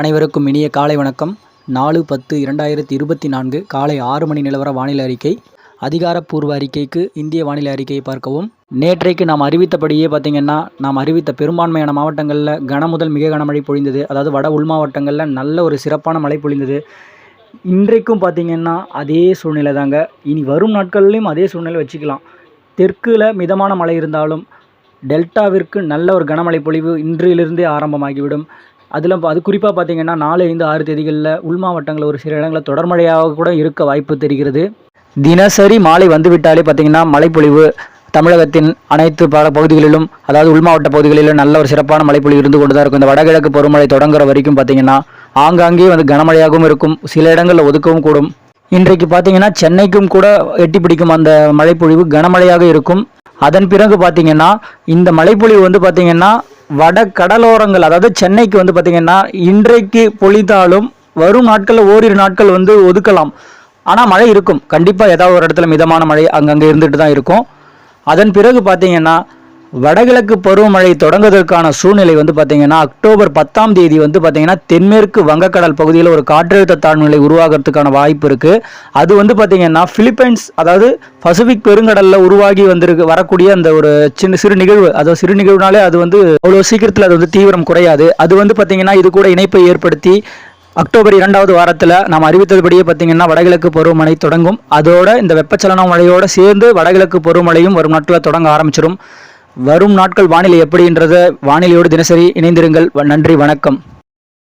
அனைவருக்கும் இனிய காலை வணக்கம். நாலு பத்து இரண்டாயிரத்தி இருபத்தி நான்கு காலை ஆறு மணி நிலவர வானிலை அறிக்கை. அதிகாரப்பூர்வ அறிக்கைக்கு இந்திய வானிலை அறிக்கையை பார்க்கவும். நேற்றைக்கு நாம் அறிவித்தபடியே பார்த்திங்கன்னா நாம் அறிவித்த பெரும்பான்மையான மாவட்டங்களில் கன முதல் மிக கனமழை பொழிந்தது. அதாவது வட உள் மாவட்டங்களில் நல்ல ஒரு சிறப்பான மழை பொழிந்தது. இன்றைக்கும் பார்த்திங்கன்னா அதே சூழ்நிலை தாங்க. இனி வரும் நாட்கள்லையும் அதே சூழ்நிலை வச்சுக்கலாம். தெற்கில் மிதமான மழை இருந்தாலும் டெல்டாவிற்கு நல்ல ஒரு கனமழை பொழிவு இன்றிலிருந்தே ஆரம்பமாகிவிடும். அதில் அது குறிப்பாக பார்த்தீங்கன்னா நாலு ஐந்து ஆறு தேதிகளில் உள் மாவட்டங்களில் ஒரு சில இடங்களில் தொடர்மழையாக கூட இருக்க வாய்ப்பு தெரிகிறது. தினசரி மாலை வந்துவிட்டாலே பார்த்தீங்கன்னா மழைப்பொழிவு தமிழகத்தின் அனைத்து பல பகுதிகளிலும் அதாவது உள் மாவட்ட பகுதிகளிலும் நல்ல ஒரு சிறப்பான மழைப்பொழிவு இருந்து கொண்டு தான் இருக்கும். இந்த வடகிழக்கு பருவமழை தொடங்குற வரைக்கும் பார்த்தீங்கன்னா ஆங்காங்கே வந்து கனமழையாகவும் இருக்கும். சில இடங்களில் ஒதுக்கவும் கூடும். இன்றைக்கு பார்த்தீங்கன்னா சென்னைக்கும் கூட எட்டி பிடிக்கும் அந்த மழைப்பொழிவு கனமழையாக இருக்கும். அதன் பிறகு பார்த்தீங்கன்னா இந்த மழைப்பொழிவு வந்து பார்த்தீங்கன்னா வட கடலோரங்கள் அதாவது சென்னைக்கு வந்து பார்த்திங்கன்னா இன்றைக்கு பொழிந்தாலும் வரும் நாட்களில் ஓரிரு நாட்கள் வந்து ஒதுக்கலாம். ஆனால் மழை இருக்கும். கண்டிப்பாக ஏதாவது ஒரு இடத்துல மிதமான மழை அங்கங்கே இருந்துட்டு தான் இருக்கும். அதன் பிறகு பார்த்திங்கன்னா வடகிழக்கு பருவமழை தொடங்குவதற்கான சூழ்நிலை வந்து பார்த்தீங்கன்னா அக்டோபர் பத்தாம் தேதி வந்து பார்த்தீங்கன்னா தென்மேற்கு வங்கக்கடல் பகுதியில் ஒரு காற்றழுத்த தாழ்நிலை உருவாகிறதுக்கான வாய்ப்பு இருக்குது அது வந்து பார்த்தீங்கன்னா பிலிப்பைன்ஸ் அதாவது பசிபிக் பெருங்கடலில் உருவாகி வந்திருக்கு வரக்கூடிய அந்த ஒரு சின்ன சிறு நிகழ்வு அதாவது சிறு நிகழ்வுனாலே அது வந்து அவ்வளோ சீக்கிரத்தில் அது வந்து தீவிரம் குறையாது. அது வந்து பார்த்தீங்கன்னா இது கூட இணைப்பை ஏற்படுத்தி அக்டோபர் இரண்டாவது வாரத்தில் நாம் அறிவித்ததுபடியே பார்த்தீங்கன்னா வடகிழக்கு பருவமழை தொடங்கும். அதோட இந்த வெப்பச்சலன மழையோடு சேர்ந்து வடகிழக்கு பருவமழையும் வரும் நாட்டில் தொடங்க ஆரம்பிச்சிடும் வரும் நாட்கள் வானிலை எப்படின்றத வானிலையோடு தினசரி இணைந்திருங்கள். நன்றி வணக்கம்.